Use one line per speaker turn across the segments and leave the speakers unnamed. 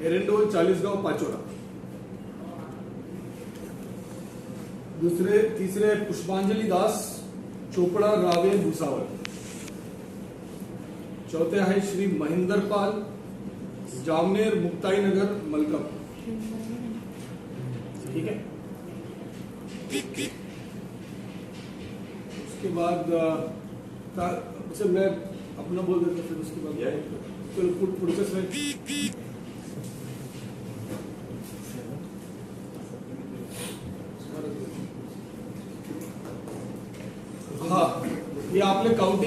एरंडोल चाळीसगाव पाचोरा. दूसरे तीसरे पुष्पांजलि दास चोपडा रावे भुसावळ. चौथे है श्री महेंदर पाल जामनेर मुक्ताई नगर मलकापूर. ठीक है उसके बाद अच्छा मैं अपना बोल देता फिर उसके बाद चलो पुढ- पुढचं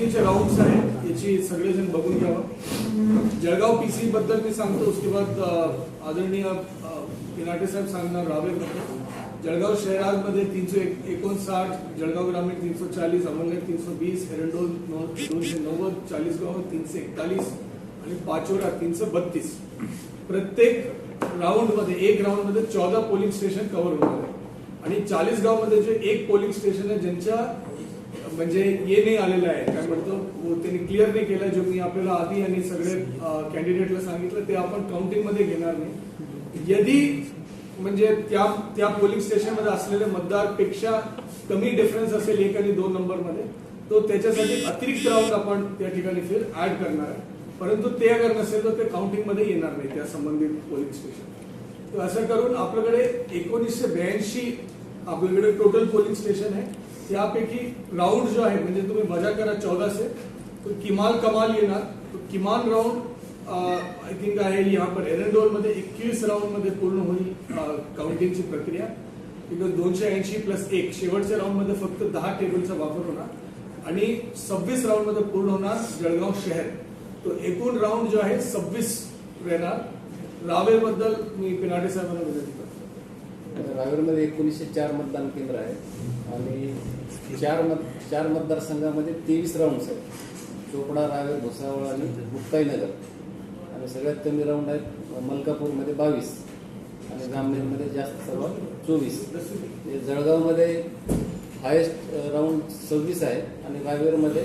आपले काउंटिंगचे राऊंड्स आहेत याची सगळेजण बघून घ्यावं. जळगाव पीसी बद्दल मी सांगतो उसके बाद आदरणीय पिनाटे साहेब सांगणार रावे बद्दल. जळगाव शहरामध्ये तीनशे एक- एकोणसाठ जळगाव ग्रामीण तीनशे चाळीस अमरनेर तीनशे वीस एरंडोल दोनशे नव्वद चाळीसगाव तीनशे एकतालीस आणि पाचोरा तीनशे बत्तीस. प्रत्येक राऊंडमध्ये एक राऊंडमध्ये चौदा पोलिंग स्टेशन कव्हर होणार आहे. आणि चाळीसगावमध्ये जे एक पोलिंग स्टेशन आहे ज्यांच्या म्हणजे ये नाही आलेलं आहे. काय म्हणतो? त्यांनी क्लिअर नाही केलं. जो मी आपल्याला आधी आणि सगळे कॅन्डिडेटला सांगितलं ते आपण काउंटिंगमध्ये घेणार नाही. यदि म्हणजे त्या त्या पोलिंग स्टेशनमध्ये असलेल्या मतदारपेक्षा कमी डिफरन्स असेल एक आणि दोन नंबरमध्ये तो त्याच्यासाठी अतिरिक्त राऊंड आपण त्या ठिकाणी फिर ऍड करणार आहे. परंतु ते अगर नसेल तर ते काउंटिंगमध्ये येणार नाही त्या संबंधित पोलिंग स्टेशन तर असं करून आपल्याकडे एकोणीसशे ब्याऐंशी आपल्याकडे टोटल पोलिंग स्टेशन आहे. त्यापैकी राऊंड जो आहे म्हणजे तुम्ही मजा करा चौदाशे. तो किमाल कमाल येणार. तो किमान राऊंड आय थिंक आहे यहाँ पर. एरंडोलमध्ये एकवीस राऊंडमध्ये पूर्ण होईल काउंटिंगची प्रक्रिया. बिकॉज दोनशे ऐंशी प्लस एक. शेवटच्या राऊंडमध्ये फक्त दहा टेबलचा वापर होणार. आणि सव्वीस राऊंडमध्ये पूर्ण होणार जळगाव शहर. तो एकूण राऊंड जो आहे सव्वीस राहणार रावेबद्दल मी पिनाटे साहेबांना विनंती
रावेरमध्ये एकोणीसशे चार मतदान केंद्र आहे. आणि चार मत चार मतदारसंघामध्ये तेवीस राऊंड्स आहेत. चोपडा रावेर भुसावळ आणि मुक्ताईनगर आणि सगळ्यात कमी राऊंड आहेत मलकापूरमध्ये बावीस आणि जामनेरमध्ये जास्त सर्वात चोवीस. जळगावमध्ये हायेस्ट राऊंड सव्वीस आहे आणि रावेरमध्ये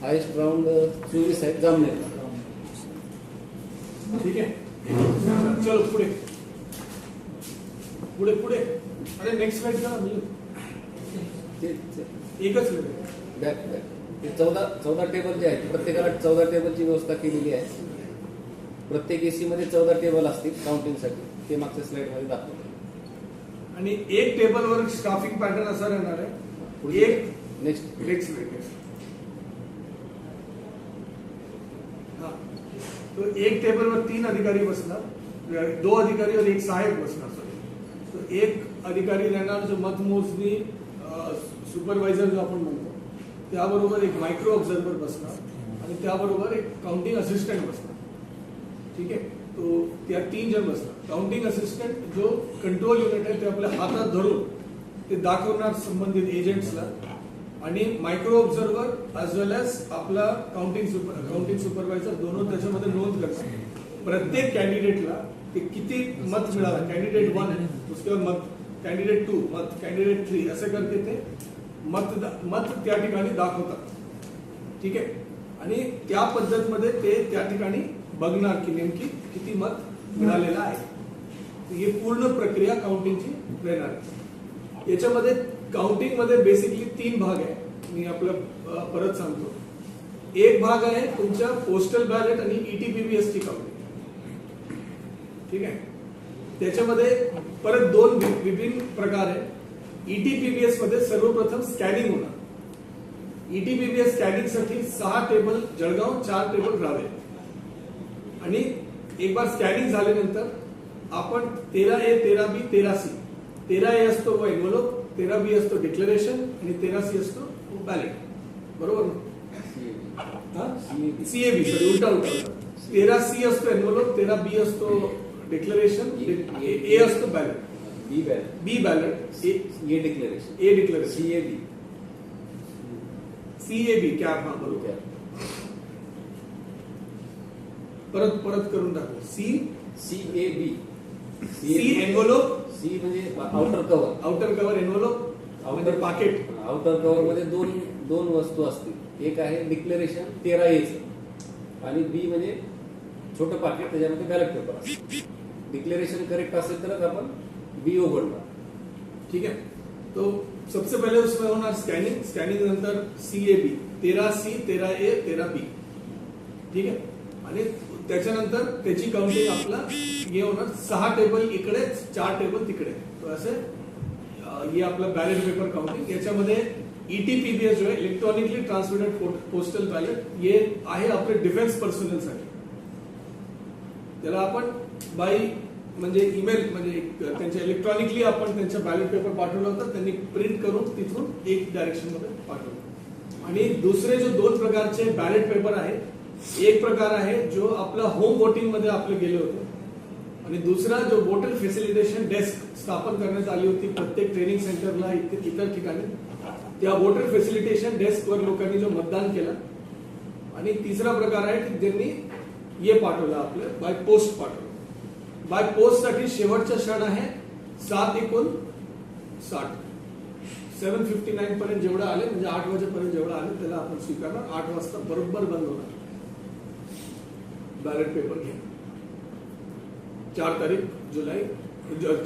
हायेस्ट राऊंड चोवीस आहेत जामनेरला
ठीक आहे. चलो पुढे. पुढे पुढे. अरे नेक्स्ट स्लाइड करा मी. एकच वेळ.
बॅक बॅक ते चौदा चौदा टेबल जे आहेत प्रत्येकाला चौदा टेबलची व्यवस्था केलेली आहे. प्रत्येक एसी मध्ये चौदा टेबल असतील काउंटिंगसाठी ते मागच्या स्लाइडमध्ये दाखवले
आणि एक टेबलवर स्टाफिंग पॅटर्न असा राहणार आहे. एक.
नेक्स्ट
नेक्स्ट हा. तो एक टेबलवर तीन अधिकारी बसणार. दो अधिकारी और एक सहायक बसणार सॉरी. एक अधिकारी राहणार जो मतमोजणी सुपरवायझर जो आपण म्हणतो त्याबरोबर एक मायक्रो ऑब्झर्वर बसणार आणि त्याबरोबर एक काउंटिंग असिस्टंट बसणार. ठीक आहे? तो त्या तीन जण बसतात काउंटिंग असिस्टंट जो कंट्रोल युनिट आहे ते आपल्या हातात धरून ते दाखवणार संबंधित एजंट्सला आणि micro observer as well as आपला काउंटिंग सुपर काउंटिंग सुपरवायझर दोनों त्याच्यामध्ये नोंद करतात प्रत्येक कॅन्डिडेटला ते किती मत मिळालं? कॅन्डिडेट वन उसके बाद मत. कॅन्डिडेट टू मत. कॅन्डिडेट थ्री असे करते ते मत मत त्या ठिकाणी दाखवतात. ठीक आहे? आणि त्या पद्धतमध्ये ते त्या ठिकाणी बघणार की नेमकी किती मत मिळालेलं आहे. ही पूर्ण प्रक्रिया काउंटिंगची राहणार आहे. याच्यामध्ये काउंटिंगमध्ये बेसिकली तीन भाग आहे. मी आपलं परत सांगतो. एक भाग आहे तुमच्या पोस्टल बॅलेट आणि ईटीपीबीएसची काउंटिंग ठीक आहे? त्याच्यामध्ये परत दोन विभिन्न प्रकार आहे E ईटीपीबीएसमध्ये सर्वप्रथम स्कॅनिंग होणार. ईटीपीबीएस स्कॅनिंगसाठी सहा टेबल जळगाव चार टेबल रावे. आणि एक बार स्कॅनिंग झाल्यानंतर आपण तेरा ए तेरा बी तेरा सी. तेरा ए असतो वो एन्व्हलप तेरा बी असतो डिक्लेरेशन आणि तेरा सी असतो बॅलेट बरोबर ना? सीएबी सॉरी उलटा उलटा. तेरा सी असतो एन्व्हलप तेरा बी असतो डिक्लेरेशन ए असतो ballot
B ballot
B ballot A
A declaration
A declaration
C A B
C A B cap हा बरोबर परत परत करून टाकू C
C A B
C envelope
C म्हणजे outer cover
outer cover envelope म्हणजे पाकिट
आउटर कव्हर मध्ये दोन दोन वस्तू असतील. एक आहे डिक्लेरेशन तेरा एच आणि बी म्हणजे छोटं पाकिट त्याच्यामध्ये बॅलेट पेपर असतो. डिक्लेरेशन करेक्ट असेल तरच आपण बी उघडणार
ठीक है तो सबसे पहले उसमें होना स्कैनिंग स्कॅनिंग नंतर सी ए बी तेरा सी तेरा ए तेरा बी ठीक आहे? आणि त्याच्यानंतर त्याची काउंटिंग आपला हे होणार. सहा टेबल इकडे चार टेबल तिकडे. असे हे आपलं बॅलेट पेपर काउंटिंग याच्यामध्ये ईटीपीबीएस जो आहे इलेक्ट्रॉनिकली ट्रान्समिटेड पोस्टल बॅलेट हे आहे आपले डिफेन्स पर्सनलसाठी. त्याला आपण बाय म्हणजे ईमेल म्हणजे त्यांच्या इलेक्ट्रॉनिकली आपण त्यांच्या बॅलेट पेपर पाठवलं होतं त्यांनी प्रिंट करून तिथून एक डायरेक्शनमध्ये पाठवलं. आणि दुसरे जो दोन प्रकारचे बॅलेट पेपर आहेत एक प्रकार आहे जो आपला होम वोटिंगमध्ये आपले गेले होते. आणि दुसरा जो वोटर फेसिलिटेशन डेस्क स्थापन करण्यात आली होती प्रत्येक ट्रेनिंग सेंटरला इथे इतर ठिकाणी त्या वोटर फेसिलिटेशन डेस्क वर लोकांनी जो मतदान केला. आणि तिसरा प्रकार आहे की ज्यांनी हे पाठवलं आपलं बाय पोस्ट पाठवलं बाय पोस्टसाठी शेवटचा क्षण आहे सात एकूण साठ. सेवन फिफ्टी नाईन पर्यंत जेवढं आले म्हणजे आठ वाजेपर्यंत जेवढं आले त्याला आपण स्वीकारणार. आठ वाजता बरोबर बंद होणार. बॅलेट पेपर घ्या. चार तारीख जुलै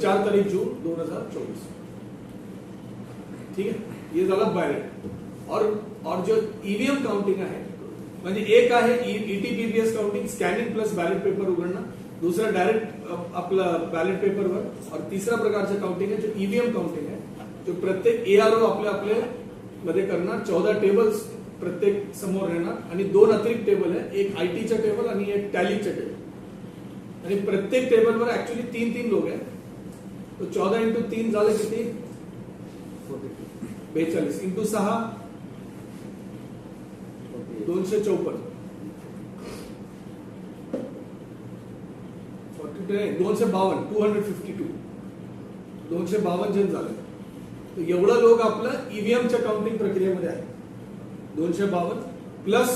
चार तारीख जून दोन हजार चोवीस. ठीक है ये झालं बॅलेट और और जो ईव्हीएम काउंटिंग आहे म्हणजे एक आहे ETPBS counting scanning plus ballot paper उघडणं. दुसरा डायरेक्ट आपलं बॅलेट पेपरवर और तिसरा प्रकारचं काउंटिंग आहे जो ईव्हीएम काउंटिंग आहे. जो प्रत्येक एआरओ आपल्या आपल्या मध्ये करणार. चौदा टेबल्स प्रत्येक समोर येणार आणि दोन अतिरिक्त टेबल आहे. एक आयटीचा टेबल आणि एक टॅलीचा टेबल आणि प्रत्येक टेबलवर ऍक्च्युली तीन तीन लोक आहेत. तो चौदा इंटू तीन झालं किती? बेचाळीस. इंटू सहा. दोनशे चौपन्न. दोनशे बावन्न टू हंड्रेड फिफ्टी टू दोनशे बावन्न जण झाले. तर एवढं लोक आपलं ईव्हीएमच्या काउंटिंग प्रक्रियेमध्ये आहे दोनशे बावन्न प्लस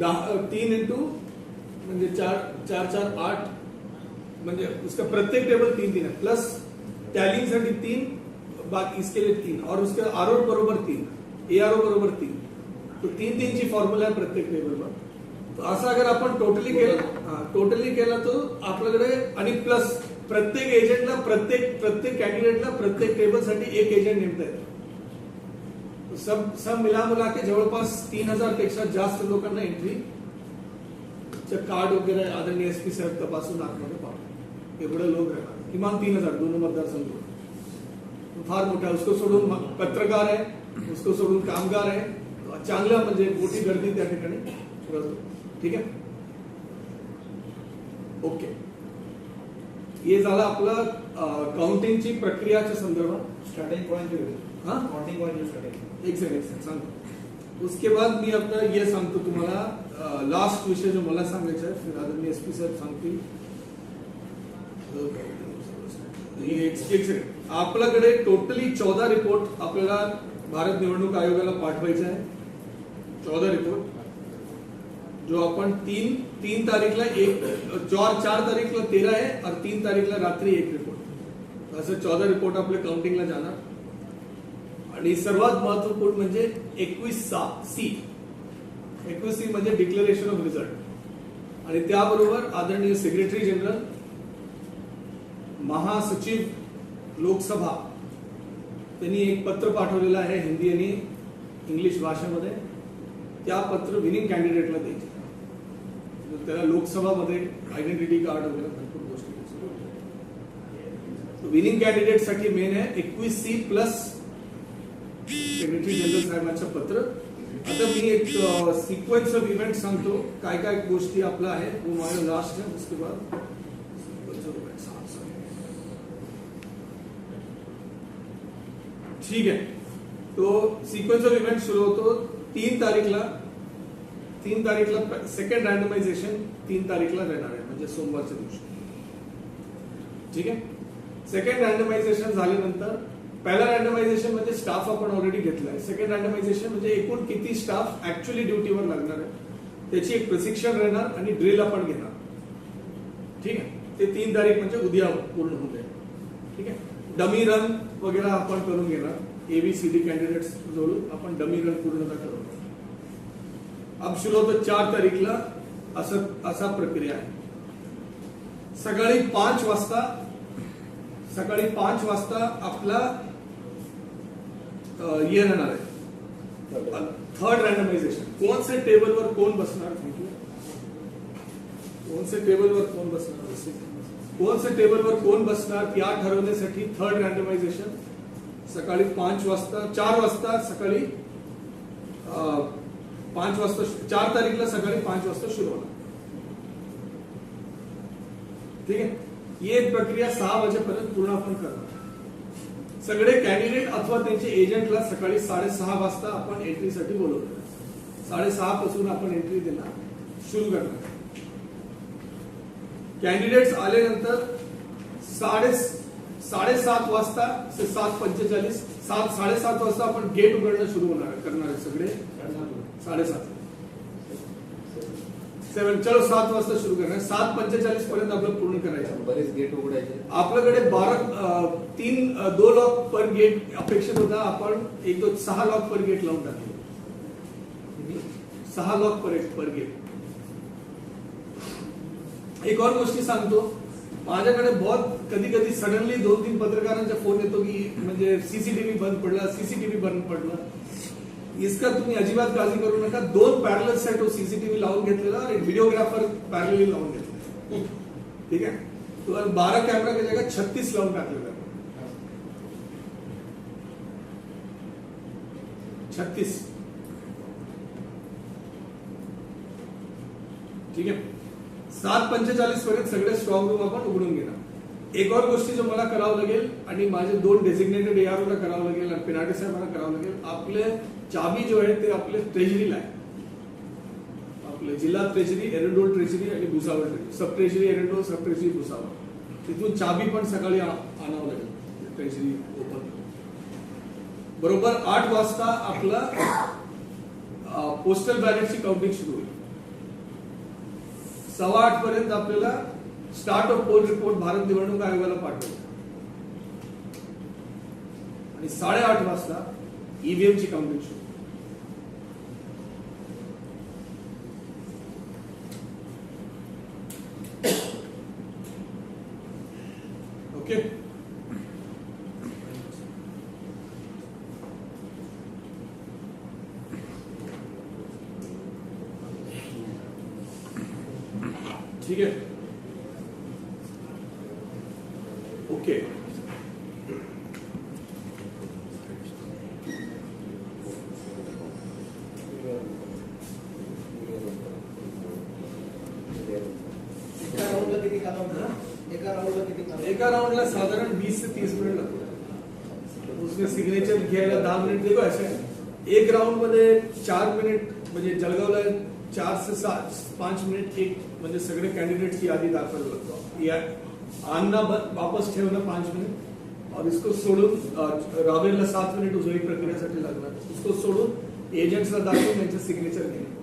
दहा तीन इंटू म्हणजे चार चार चार आठ म्हणजे उसका प्रत्येक टेबल तीन तीन है प्लस टैलिंगसाठी तीन बाकी इसके लिए तीन. और उसके आर बरोबर तीन. ए आर बरोबर तीन. तो तीन तीन ची फॉर्म्युला आहे प्रत्येक टेबलवर असं अगर आपण टोटली केलं टोटली केला तर आपल्याकडे आणि प्लस प्रत्येक एजंटला प्रत्येक प्रत्येक कॅन्डिडेटला प्रत्येक टेबलसाठी एक एजंट नेमता येतो. सब सब मिला मुला के जवळपास तीन हजारपेक्षा जास्त लोकांना एंट्री कार्ड वगैरे आदरणीय एस पी साहेब तपासून आतमध्ये पाहतो एवढे लोक राहणार किमान तीन हजार दोन मतदारसंघ. फार मोठा. उसको सोडून पत्रकार आहे उसको सोडून कामगार आहे. चांगला म्हणजे मोठी गर्दी त्या ठिकाणी. ठीक आहे? ओके. हे झालं आपलं काउंटिंगची प्रक्रियाच्या संदर्भात.
स्टार्टिंग पॉइंट जो
हाँ?
काउंटिंग पॉइंट जो स्टार्टिंग
एक सेकंड एक सेकंड सांगतो उसके बाद मी आपलं हे सांगतो तुम्हाला. लास्ट विषय जो मला सांगायचा आहे फिर आदरणीय एस पी साहेब सांगतील. एक सेकंड आपल्याकडे टोटली चौदा रिपोर्ट आपल्याला भारत निवडणूक आयोगाला पाठवायचा आहे चौदा रिपोर्ट जो आपण तीन तीन तारीखला एक चार चार तारीखला तेरा आहे और तीन तारीखला रात्री एक रिपोर्ट असं चौदा रिपोर्ट आपल्या काउंटिंगला जाणार. आणि सर्वात महत्त्वपूर्ण म्हणजे एकवीस सा सी. एकवीस सी म्हणजे डिक्लेरेशन ऑफ रिझल्ट आणि त्याबरोबर आदरणीय सेक्रेटरी जनरल महासचिव लोकसभा त्यांनी एक पत्र पाठवलेलं आहे हिंदी आणि इंग्लिश भाषेमध्ये. त्या पत्र विनिंग कॅन्डिडेटला द्यायचे. त्याला लोकसभामध्ये आयडेंटिटी कार्ड वगैरे भरपूर गोष्टी विनिंग कॅन्डिडेट साठी मेन आहे एकवीस सी प्लस सेक्रेटरी जनरल साहेबांचं पत्र. आता मी एक सिक्वेन्स ऑफ़ इव्हेंट सांगतो. काय काय गोष्टी आपला आहे वो माझा लास्ट है उसके बाद हाँ. ठीक है तो सिक्वेन्स ऑफ़ इव्हेंट सुरू होतो. तीन तारीखला तीन तारीखला सेकंड रँडमायझेशन तीन तारीखला देणार आहे म्हणजे सोमवारच्या दिवशी. ठीक आहे? सेकंड रँडमायझेशन झाल्यानंतर पहिला रँडमायझेशन म्हणजे स्टाफ आपण ऑलरेडी घेतलाय. सेकंड रँडमायझेशन म्हणजे एकूण किती स्टाफ ऍक्च्युअली ड्युटीवर लागणार आहे त्याची एक प्रशिक्षण राहणार आणि ड्रिल आपण घेणार. ठीक आहे? ते तीन तारीख म्हणजे उद्या पूर्ण होऊन जाईल. ठीक आहे? डमी रन वगैरे आपण करून घेणार. एबीसीडी कॅन्डिडेट्स जोडून आपण डमी रन पूर्णता करू अब शुरू होतं चार तारीखला असं असा प्रक्रिया आहे. सकाळी पाच वाजता सकाळी पाच वाजता आपला ये राहणार आहे. थर्ड रँडमायझेशन कोण से टेबलवर कोण बसणार? कोण से टेबलवर कोण बसणार? कोण से टेबलवर कोण बसणार? या ठरवण्यासाठी थर्ड रँडमायझेशन सकाळी पाच वाजता चार वाजता सकाळी पाच वाजता चार तारीखला सकाळी पाच वाजता सुरू होणार. ठीक आहे? ही एक प्रक्रिया सहा वाजेपर्यंत पूर्ण आपण करणार. सगळे कॅन्डिडेट अथवा त्यांचे एजंटला सकाळी साडेसहा वाजता आपण एंट्रीसाठी बोलवतो साडेसहा पासून आपण एंट्री देणार. सुरू करणार. कॅन्डिडेट्स आल्यानंतर साडे साडेसात वाजता ते सात पंचेचाळीस सात साडेसात वाजता आपण गेट उघडणं सुरू होणार करणार आहे सगळे. साडेसात. सेवन चलो सात वाजता सुरू करणार. सात पंचेचाळीस पर्यंत आपलं पूर्ण करायचं.
बरेच गेट उघडायचे.
आपल्याकडे बारा तीन दो लॉक पर गेट अपेक्षित होता. आपण एक दोन सहा लॉक पर गेट लावून टाकले. सहा लॉक पर पर गेट एक और गोष्टी सांगतो. माझ्याकडे बहुत कधी कधी सडनली दोन तीन पत्रकारांचा फ़ोन येतो की म्हणजे सीसीटीव्ही बंद पडला सीसीटीव्ही बंद पडला इसका तुम्ही अजिबात काळजी करू नका दोन पॅरल सेट सीसीटीव्ही लावून घेतलेला आणि व्हिडिओग्राफर पॅरलली लावून घेतले ठीक आहे तो बारह कैमरा की जगह छत्तीस लावून टाकलेला छत्तीस। ठीक आहे सात पंचेचाळीस पर्यंत सगळे स्ट्रॉंग रूम आपण उघडून घेणार. एक और गोष्टी जो मला करावं लागेल आणि माझे दोन डेसिग्नेटेड एआरओला करावं लागेल आणि पिनाटे साहेबांना करावं लागेल आपले चाबी जो आहे ते आपले ट्रेजरीला आहे. आपले जिल्हा ट्रेजरी एरंडोल ट्रेजरी आणि Bhusawal treasury sub treasury Erandol sub treasury Bhusawal. तिथून चाबी पण सकाळी आणावं लागेल ट्रेजरी ओपन बरोबर आठ वाजता आपला पोस्टल बॅलेटची काउंटिंग सुरू होईल. सव्वा आठ पर्यंत आपल्याला start of poll report Bharat निवडणूक आयोगाला पाठवतो. आणि साडेआठ वाजता ईव्हीएम ची काउंटिंग सुरू ओके दहा मिनिट देखो ऐसे एक राउंड मध्ये चार मिनिट म्हणजे जळगावला चार से सात पाच मिनिट एक म्हणजे सगळे कॅन्डिडेटची यादी या आणणं वापस ठेवणं पाच मिनिट और इसको सोडून अ, रावेरला सात मिनिट उजवी प्रक्रियेसाठी लागणार उसको सोडून एजंट्सला दाखवून त्यांचं सिग्नेचर घेणे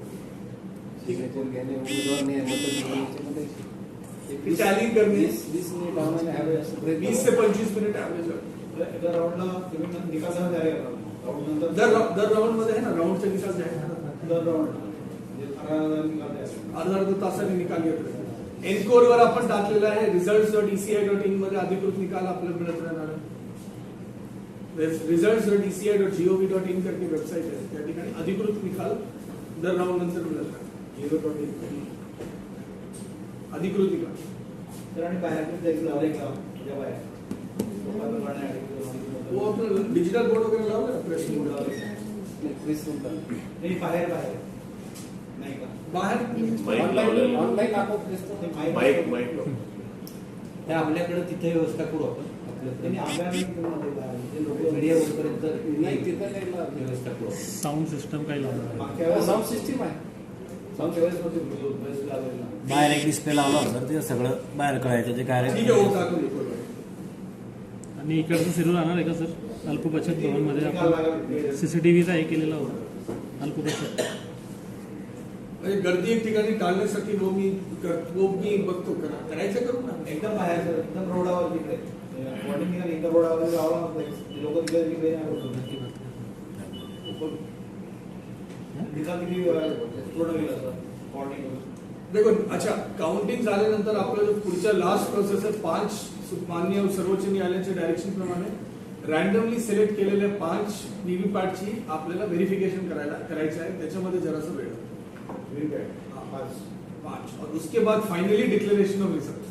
सिग्नेचर घेणे उमेदवार नाही
करणे.
वीस मिनिट
वीस ते पंचवीस मिनिट ऍव्हरेज
एका राऊंडला तुम्ही करता राऊंड नंतर
दर दर राऊंडमध्ये आहे ना राऊंडचा निकाल जाहीर करतात.
दर राऊंड म्हणजे.
अर्धा अर्धा तासाने निकाल घेतोय एनकोर वर आपण टाकलेला आहे रिझल्ट डॉट ईसीआय डॉट इनमध्ये अधिकृत निकाल आपल्याला मिळत राहणार आहे. Result dot ECI dot G O V dot in करके वेबसाईट आहे. त्या ठिकाणी अधिकृत निकाल दर राऊंड नंतर मिळत राहणार.
Zero to eight.
अधिकृत निकाल.
तर आणि बाहेर जायचं का? तुझ्या बाहेर.
आपलं डिजिटल बोर्ड वगैरे लावलं ना? प्रेस बोर्ड
नाही,
बाहेर बाहेर। नाही का
बाहेर?
माईक
ऑनलाईन
लावलेलं.
ऑनलाईन आपोआप दिसतो
ते माईक-
माईक माईक लाव.
हे आपल्याकडे तिथे व्यवस्था करू आपण. ते
साऊंड सिस्टम काही लावणार
हो, साऊंड सिस्टीम आहे.
बाहेर एक डिस्प्ले लावला होता ते सगळं बाहेर कळायचं जे काय
ठीक आहे हो टाकून देतो
आणि इकडचं सिरू राहणार आहे का सर? अल्प बचत भवनमध्ये आपण
लागायला-
सीसीटीव्हीचा हे केलेला होता. अल्प बचत.
म्हणजे गर्दी एक ठिकाणी टाळण्यासाठी वो मी वो मी बघतो. करा करायचं करू ना.
एकदम बाहेर सर, एकदम रोडावर तिकडे. वॉर्डिंग निघाली एकदम रोडावर लावला लोक तिकडे तिकडे नाही होत. निकाल किती पूर्ण होईल असं वॉर्डिंग
देखो अच्छा काउंटिंग झाल्यानंतर आपलं जो पुढच्या लास्ट प्रोसेस आहे पाच मान्य सर्वोच्च न्यायालयाच्या डायरेक्शन प्रमाणे रॅन्डमली सिलेक्ट केलेल्या पाच व्हीव्हीपॅटची आपल्याला व्हेरिफिकेशन करायला करायचं आहे. त्याच्यामध्ये जरासा वेळ पाच. पाच. और उसके बाद फाइनली डिक्लेरेशन ऑफ रिजल्ट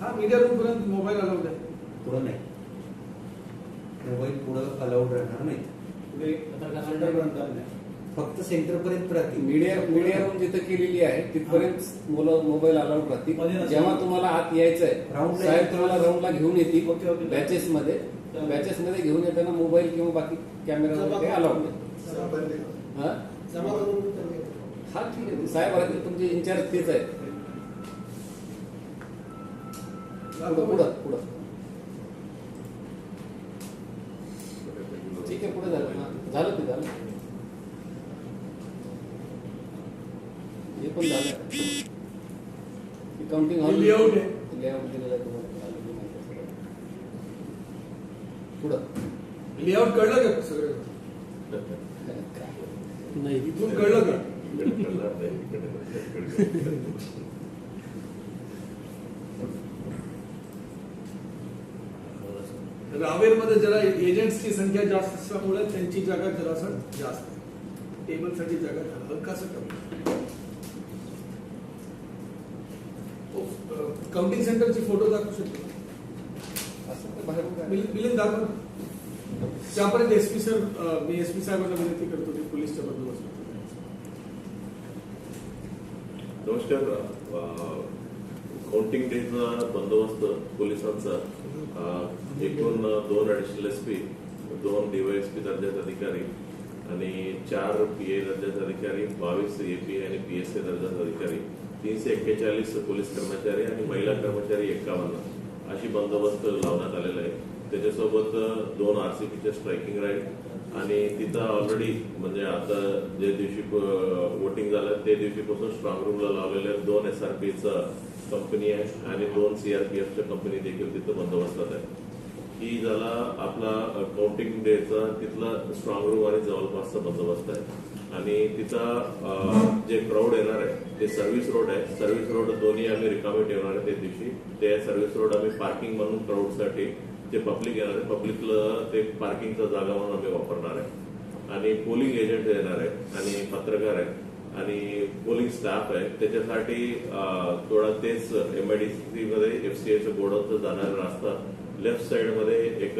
हा मीडिया रूम पर्यंत मोबाईल अलाउड आहे.
पुढं नाही. मोबाईल पुढं अलाउड राहणार नाही
पुढे सेंटरपर्यंत नाही.
फक्त सेंटर पर्यंत राहतील
मीडिया मीडिया रूम जिथं केलेली आहे तिथपर्यंत मुलं मोबाईल अलाउड राहतील. जेव्हा तुम्हाला आत यायचं आहे साहेब. तुम्हाला राऊंडला घेऊन येतील. बॅचेस मध्ये. बॅचेस मध्ये घेऊन येताना मोबाईल किंवा बाकी कॅमेरा वगैरे अलाउड नाही हा? हा ठीक आहे. साहेब राहतील तुमचे इन्चार्ज तेच आहेत पुढं. पुढं. ठीक आहे पुढे झालं हा, झालं ते झालं हे पण झालं काउंटिंग
आहे.
लेआउट दिलेलं आहे तुम्हाला. पुढं
लेआउट कळलं का असल्यामुळे त्यांची जागा जरासा जास्त आहे. टेबलसाठी जागा हलकासा कमी. काउंटिंग सेंटरची फोटो दाखवू शकतो? मिलिंद दाखव. त्यापर्यंत एसपी सर अं, मी एसपी साहेबांना विनंती करतो की पोलीसच्या बंदोबस्त
नमस्कार अ, काउंटिंग डेचा बंदोबस्त पोलिसांचा एकूण दोन ऍडिशनल एस पी दोन डीवायएसपी दर्जाचे अधिकारी आणि चार पी ए दर्जाचे अधिकारी बावीस ए पी आणि पी एस ए दर्जाचे अधिकारी तीनशे एक्केचाळीस पोलीस कर्मचारी आणि महिला कर्मचारी एक्कावन्न अशी बंदोबस्त लावण्यात आलेला आहे. त्याच्यासोबत दोन आर सी पीचे स्ट्रायकिंग राईट आणि तिथं ऑलरेडी म्हणजे आता जे दिवशी वोटिंग झालं ते दिवशीपासून स्ट्रॉंग रूमला लावलेले दोन एस आर पीचं कंपनी आहे आणि दोन सीआरपीएफच्या कंपनी देखील तिथं बंदोबस्तात आहे. की झाला आपला काउंटिंग डेचा तिथला स्ट्रॉंग रूम आणि जवळपासचा बंदोबस्त आहे. आणि तिथं जे क्राऊड येणार आहे ते सर्व्हिस रोड आहे सर्व्हिस रोड दोन्ही आम्ही रिकामे ठेवणार आहे त्या दिवशी. ते सर्व्हिस रोड आम्ही पार्किंग म्हणून क्राऊडसाठी जे पब्लिक येणार आहे पब्लिकला ते पार्किंगचा जागा म्हणून आम्ही वापरणार आहे. आणि पोलिंग एजंट येणार आहे आणि पत्रकार आहे आणि पोलिंग स्टाफ आहे. त्याच्यासाठी थोडा तेच एमआयडीसी मध्ये एफसीआयचं गोडाऊनचं जाणारा रस्ता लेफ्ट साइडमध्ये एक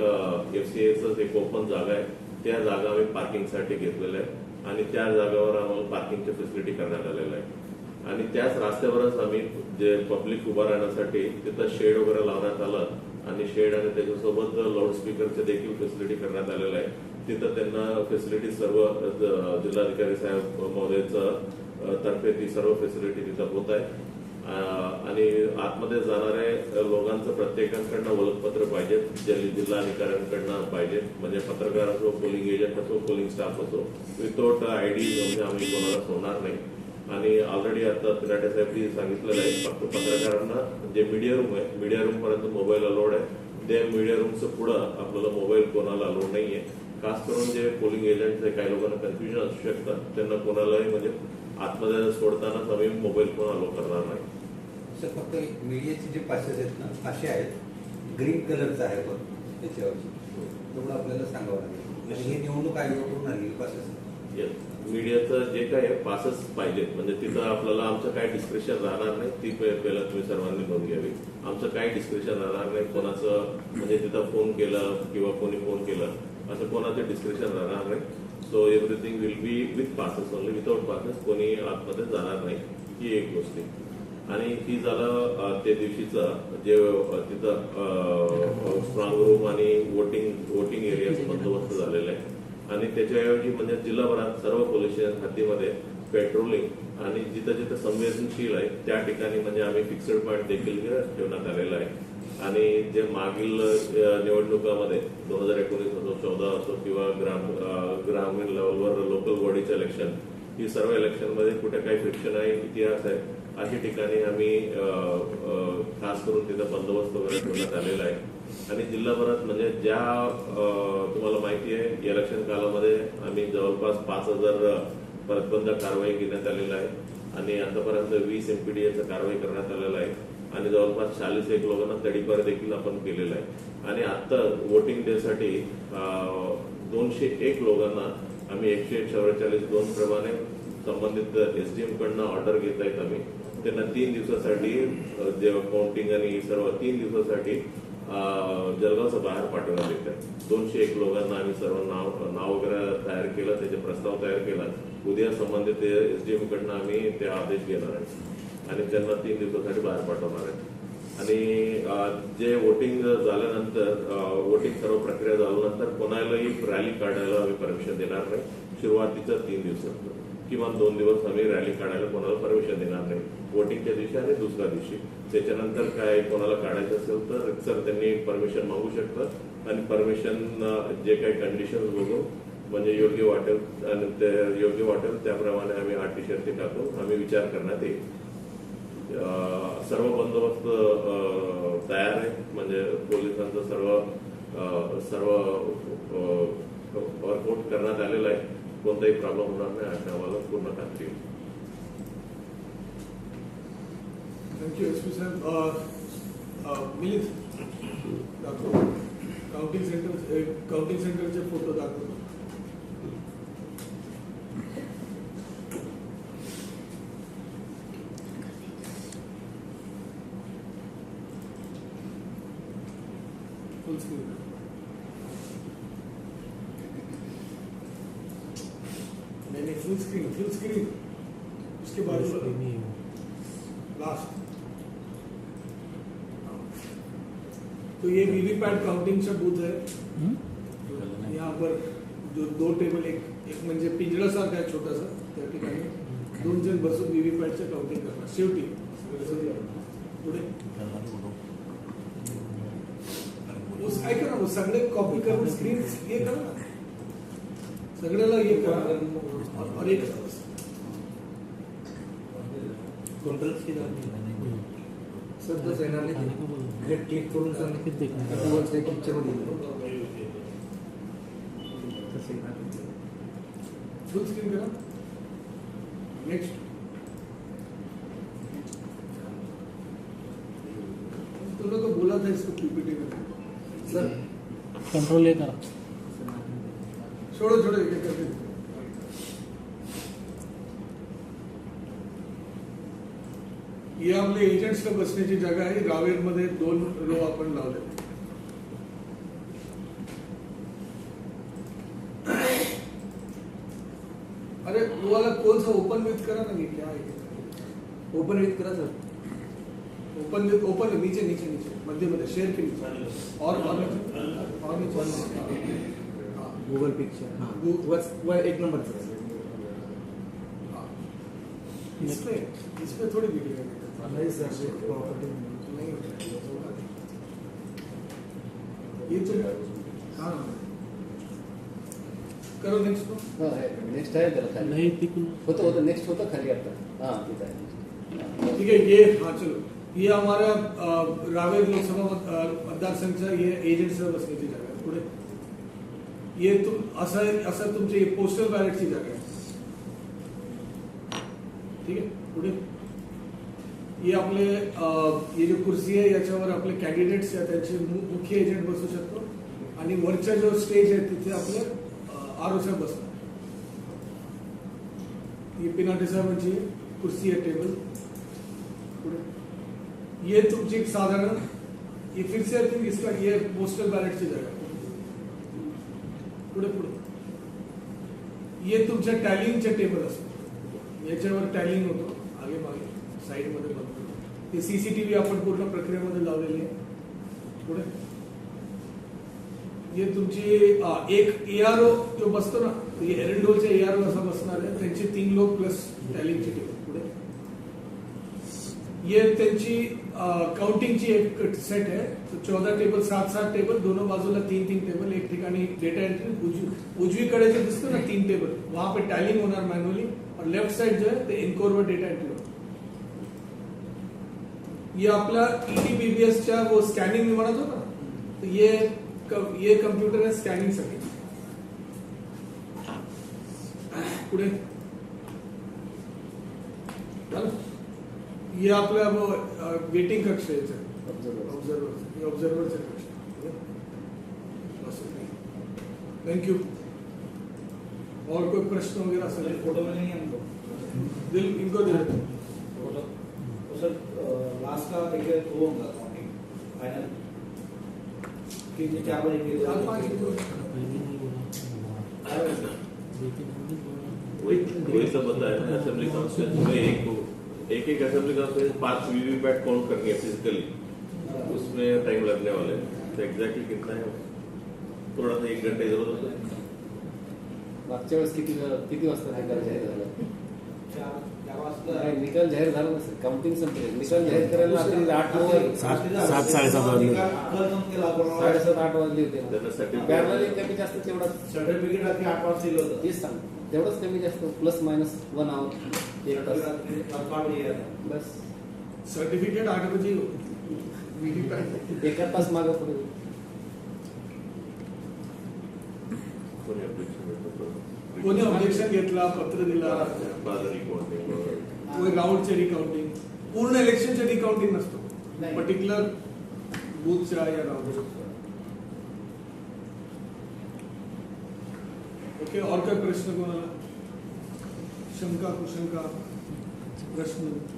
एफसीआयचं एक ओपन जागा आहे. त्या जागा आम्ही पार्किंगसाठी घेतलेल्या आहे. आणि त्या जागेवर आम्हाला पार्किंगची फॅसिलिटी करण्यात आलेलं आहे. आणि त्याच रस्त्यावरच आम्ही जे पब्लिक उभा राहण्यासाठी तिथं शेड वगैरे लावण्यात आलं. आणि शेड आणि त्याच्यासोबत लाऊडस्पीकरचे देखील फॅसिलिटी करण्यात आलेलं आहे. तिथं त्यांना फॅसिलिटी सर्व जिल्हाधिकारी साहेब महोदयचं तर्फे ती सर्व फॅसिलिटी तिथं होत आहे. आणि आतमध्ये जाणाऱ्या लोकांचं प्रत्येकाकडनं ओळखपत्र पाहिजेत जिल्हा अधिकाऱ्यांकडनं पाहिजेत. म्हणजे पत्रकार असो पोलिंग एजंट असो पोलिंग स्टाफ असो विथआउट आय डी म्हणजे आम्ही कोणाला सोडणार नाही. आणि ऑलरेडी आता तिराटे साहेबनी सांगितलेलं आहे फक्त पत्रकारांना जे मीडिया रूम आहे मीडिया रूम पर्यंत मोबाईल अलाउड आहे. त्या मीडिया रूमचं पुढं आपल्याला मोबाईल कोणाला अलाउड आहे खास करून जे पोलिंग एजंट आहे काही लोकांना कन्फ्युजन असू शकतं. त्यांना कोणालाही म्हणजे आतमध्ये सोडतानाच आम्ही मोबाईल फोन अलो करणार नाही.
सर फक्त मीडियाचे जे पासेस आहेत ना असे आहेत. ग्रीन कलरचं आहे पण त्याच्यावरची. तेवढं आपल्याला सांगावं लागेल. आणि हे निवडणूक आयोगाकडून आलेली पासेस
मीडियाचं जे काय आहे पासच पाहिजे. म्हणजे तिथं आपल्याला आमचं काय डिस्क्रिप्शन राहणार नाही ती पहिला तुम्ही सर्वांनी बघून घ्यावी आमचं काय डिस्क्रिप्शन राहणार नाही कोणाचं म्हणजे तिथं फोन केलं किंवा कोणी फोन केलं असं कोणाचं डिस्क्रिप्शन राहणार नाही. So everything will be with passes only without passes कोणी आतमध्ये जाणार नाही. ही एक गोष्ट आहे. आणि ही झालं त्या दिवशीचा जे तिथं स्ट्रॉंग रूम आणि वोटिंग वोटिंग एरिया बंदोबस्त झालेला आहे. आणि त्याच्याऐवजी म्हणजे जिल्हाभरात सर्व पोलीस स्टेशन हद्दीमध्ये पेट्रोलिंग आणि जिथं जिथं संवेदनशील आहे त्या ठिकाणी म्हणजे आम्ही फिक्स्ड पॉईंट देखील ठेवण्यात आलेला आहे. आणि जे मागील निवडणुकामध्ये दोन हजार एकोणीस असो चौदा असो किंवा ग्राम ग्रामीण लेवलवर लोकल बॉडीचे इलेक्शन ही सर्व इलेक्शनमध्ये कुठे काही फिक्शन आहे इतिहास आहे. अशा ठिकाणी आम्ही खास करून तिथं बंदोबस्त वगैरे ठेवण्यात आलेला आहे. आणि जिल्हाभरात म्हणजे ज्या तुम्हाला माहिती आहे इलेक्शन कालामध्ये आम्ही जवळपास पाच हजार प्रतिबंधक कारवाई घेण्यात आलेला आहे. आणि आतापर्यंत वीस एमपीडीएचा कारवाई करण्यात आलेला आहे. आणि जवळपास चाळीस एक लोकांना तडीपार देखील आपण केलेला आहे. आणि आता वोटिंग डे साठी दोनशे एक लोकांना आम्ही एकशे चौवेचाळीस दोन प्रमाणे संबंधित एसडीएम कडनं ऑर्डर घेत आहेत आम्ही. त्यांना तीन दिवसासाठी जेव्हा जे काउंटिंग आणि सर्व तीन दिवसासाठी अ, बाहेर पाठवण्यात येत. दोनशे एक लोकांना आम्ही सर्व नाव नाव वगैरे तयार केलं त्याचे प्रस्ताव तयार केला. उद्या संबंधित एस डी कडनं आम्ही ते आदेश घेणार आहे आणि त्यांना तीन दिवसासाठी बाहेर पाठवणार आहे आणि जे वोटिंग झाल्यानंतर वोटिंग सर्व प्रक्रिया झाल्यानंतर कोणालाही रॅली काढायला आम्ही परमिशन देणार नाही. सुरुवातीच्या तीन दिवसात. किमान दोन दिवस आम्ही रॅली काढायला कोणाला परमिशन देणार नाही. वोटिंगच्या दिवशी आणि दुसऱ्या दिवशी. त्याच्यानंतर काय कोणाला काढायचं असेल तर सर त्यांनी परमिशन मागू शकतात. आणि परमिशन जे काही कंडिशन बघून म्हणजे योग्य वाटेल आणि ते योग्य वाटेल त्याप्रमाणे आम्ही आरटी शर्ती टाकू. आम्ही विचार करण्यात येईल. सर्व बंदोबस्त तयार आहे. म्हणजे पोलिसांचं सर्व सर्व वर्कआउट करण्यात आलेलं आहे. कोणताही प्रॉब्लेम होणार नाही अशी आम्हाला पूर्ण खात्री आहे
थँक्यू एस पी साहेब मिलिंद दाखव काउंटिंग सेंटर काउंटिंग सेंटरचे फोटो दाखव full screen screen full screen उसके बाद लास्ट तो ये वीवीपैट काउंटिंगचा बूथ है। यहाँ पर जो दो टेबल एक एक म्हणजे पिंजऱ्यासारखा आहे छोटासा त्या ठिकाणी दोन जण बसून व्हीव्हीपॅटचं काउंटिंग करणार शेवटी पुढे उस- ऐका ना वो सगळे कॉपी करून स्क्रीन हे करा ना। सगळ्याला हे करा और- और एक
सर तसं येणार नाही क्लिक करून
किती देखणार?
पिक्चरमध्ये
फुल स्क्रीन करा नेक्स्ट तुम लोग को बोला था इसको पीपीटी में
सर
कंट्रोल हे करा.
छोड़ो छोड़ो एक एक करके ही आपले एजंट्सला बसण्याची जागा आहे. रावेरमध्ये दोन रो आपण लावले अरे तुम्हाला कोणचं ओपन विथ करा ना मी क्या आहे
ओपन विथ करा सर
ओपन विथ ओपन नीचे नीचे नीचे मध्यमध्ये शेयर के नीचे और और नीचे. और नीचे.
गुगल पिक्चर हां
गु-
बस व- एक नंबर सर
हाँ। इसमें इसमें थोड़ी दिखेगा
नहीं सर प्रॉपर्टी
नहीं होता है। ये तो हाँ। करो नेक्स्ट
नेक्स्ट आहे त्याला खाली
नाही तिकडून
होतं होतं नेक्स्ट होतं खाली आता हां तिथं आहे next.
ठीक है। ये हाँ चलो। ये हमारा अ, रावेर लोकसभा मत- अ, मतदार संघचा ये एजंट्स बसण्याची जागा आहे पुढे ये तुम असं असं तुमचे पोस्टल बॅलेटची जागा आहे. ठीक आहे? पुढे. ये आपले हे ये जो कुर्सी आहे याच्यावर आपले कॅन्डिडेट्स आहेत त्यांचे मुख्य एजंट बसू शकतो. आणि वरच्या जो स्टेज आहे तिथे आपले आर साहेब बसतात. ये पिनाटे साहेबांची कुर्सी आहे टेबल पुढे. ये तुमची एक साधारण ये फिरसे आय थिंक इसका ये पोस्टल बॅलेटची जागा आहे. पुढे पुढे. हे तुमच्या टॅलिंगचे टेबल असतं. याच्यावर टॅलिंग होतो. आगे मागे साईडमध्ये बघतो ते सीसीटीव्ही आपण पूर्ण प्रक्रियेमध्ये लावलेली आहे. पुढे. ये तुमची आ, एक एआरओ जो बसतो ना. एरंडोलच्या ए आर एआरओ असा बसणार आहे. त्यांचे तीन लोक प्लस टॅलिंगचे टेबल ये त्यांची काउंटिंगची एक सेट आहे. तो चौदह टेबल सात सात टेबल दोनों बाजूला तीन तीन टेबल एक ठिकाणी डेटा एंट्री उजवी उजवीकडे जे दिसतो ना तीन टेबल वहां पे टॅलिंग होणार मॅन्युअली और लेफ्ट साइड जो है ते इनकोरवर डेटा एंट्री होणार. ये आपला ईटीबीबीएसच्या वो स्कॅनिंग मी म्हणत होतो ना तो ये ये कम्प्युटर आहे स्कॅनिंगसाठी पुढे. झालं? हे आपल्या वेटिंग कक्ष आहे याचं.
Observer.
ऑब्झर्वर ऑब्झर्वरचं कक्ष थैंक यू और कोई प्रश्न वगैरह
सर फ़ोटो में नहीं हमको
दिल इनको दे देते
फ़ोटो सर लास्ट का देखिए वो होगा काउंटिंग फाइनल कि क्या बजे
चार पाँच
के
वही वही सब बताया ना असेंबली काउंसिल में एक एक एक असेंबली काउंसिल पाँच वीवीपैट काउंट करनी है फिजिकली उसमें टाइम लगने वाले हैं। तो एग्जैक्टली कितना है? थोड़ा सा एक घंटे इधर उधर
मागच्या वेळेस किती किती वाजता निकाल जाहीर झाला
चार चार वाजता
नाही निकाल जाहीर झाला नसेल काउंटिंग संपले निकाल जाहीर करायला रात्री आठ वाजले.
सात सात साडेसात वाजले
कल तुम केला
साडेसात आठ वाजले होते
त्यांना सर्टिफिकेट
कमी जास्त तेवढाच
सर्टिफिकेट रात्री आठ वाजता दिलं होतं
तेच सांग तेवढंच कमी जास्त प्लस मायनस वन आवर एक तास बस
सर्टिफिकेट आठ बजे वीवीपैट
एका तास मागं पुढे
कोणी
ऑब्जेक्शन घेतला पत्र दिला। राऊंडचे रिकाउंटिंग पूर्ण इलेक्शनचे रिकाउंटिंग नसतो. पर्टिक्युलर बूथच्या या राऊंड ओके और काय प्रश्न कोणाला? शंका कुशंका प्रश्न.